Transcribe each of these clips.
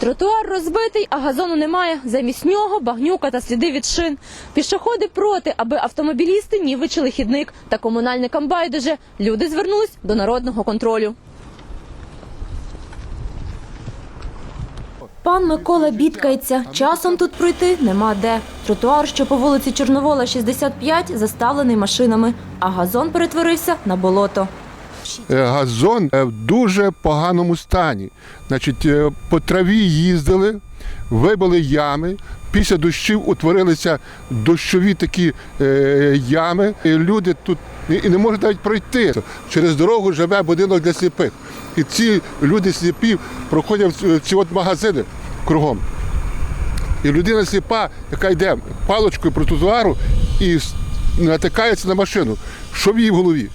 Тротуар розбитий, а газону немає. Замість нього багнюка та сліди від шин. Пішоходи проти, аби автомобілісти нівечили хідник. Та комунальникам байдуже. Люди звернулись до народного контролю. Пан Микола бідкається. Часом тут пройти нема де. Тротуар, що по вулиці Чорновола, 65, заставлений машинами, а газон перетворився на болото. Е, газон е, в дуже поганому стані. Значить, е, по траві їздили, вибили ями. Після дощів утворилися дощові такі ями. І люди тут і не можуть навіть пройти. Через дорогу живе будинок для сліпих. І ці люди сліпі проходять ці- от магазини кругом. І людина сліпа, яка йде паличкою по тротуару і натикається на машину. Що в її в голові?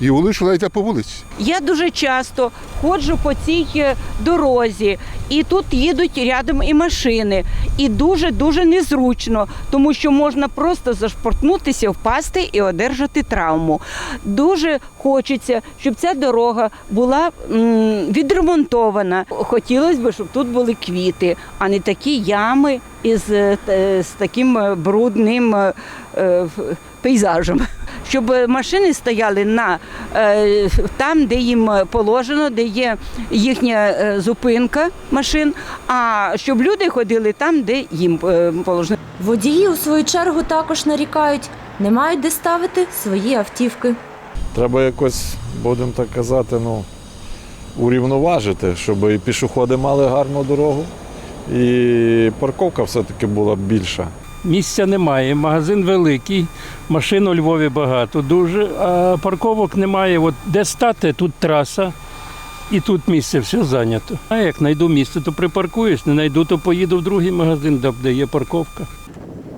І що по вулиці. Я дуже часто ходжу по цій е, дорозі, і тут їдуть рядом і машини. І дуже дуже незручно, тому що можна просто зашпортнутися, впасти і одержати травму. Дуже хочеться, щоб ця дорога була відремонтована. Хотілося б, щоб тут були квіти, а не такі ями із е, з таким брудним е, пейзажем. Щоб машини стояли на е, там, де їм положено, де є їхня е, зупинка машин, а щоб люди ходили там, де їм е, положено. Водії у свою чергу також нарікають, не мають де ставити свої автівки. Треба якось, будемо так казати, ну, урівноважити, щоб і пішоходи мали гарну дорогу, і парковка все-таки була більша. Місця немає, магазин великий, машин у Львові багато дуже, а парковок немає. От де стати, тут траса, і тут місце все зайнято. А як знайду місце, то припаркуюсь, не знайду, то поїду в другий магазин, де- є парковка.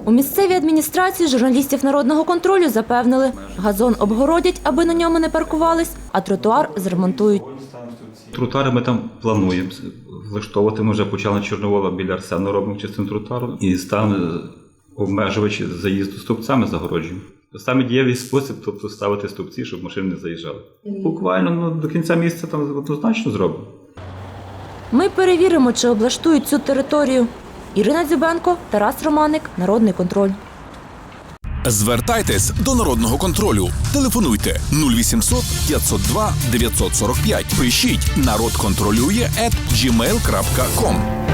У місцевій адміністрації журналістів народного контролю запевнили, газон обгородять, аби на ньому не паркувались, а тротуар зремонтують. Тротуари ми там плануємо влаштовувати. Ми вже почали Чорновола біля Арсену робимо частину тротуару і стане обмежувачі заїзду стовпцями загороджуємо. Саме дієвий спосіб, тобто ставити стовпці, щоб машини не заїжджали. Буквально ну, до кінця місяця там однозначно зробимо. Ми перевіримо, чи облаштують цю територію. Ірина Дзюбенко, Тарас Романик, Народний контроль. Звертайтесь до народного контролю. Телефонуйте 0800 502 945. Пишіть народ контролює at gmail.com.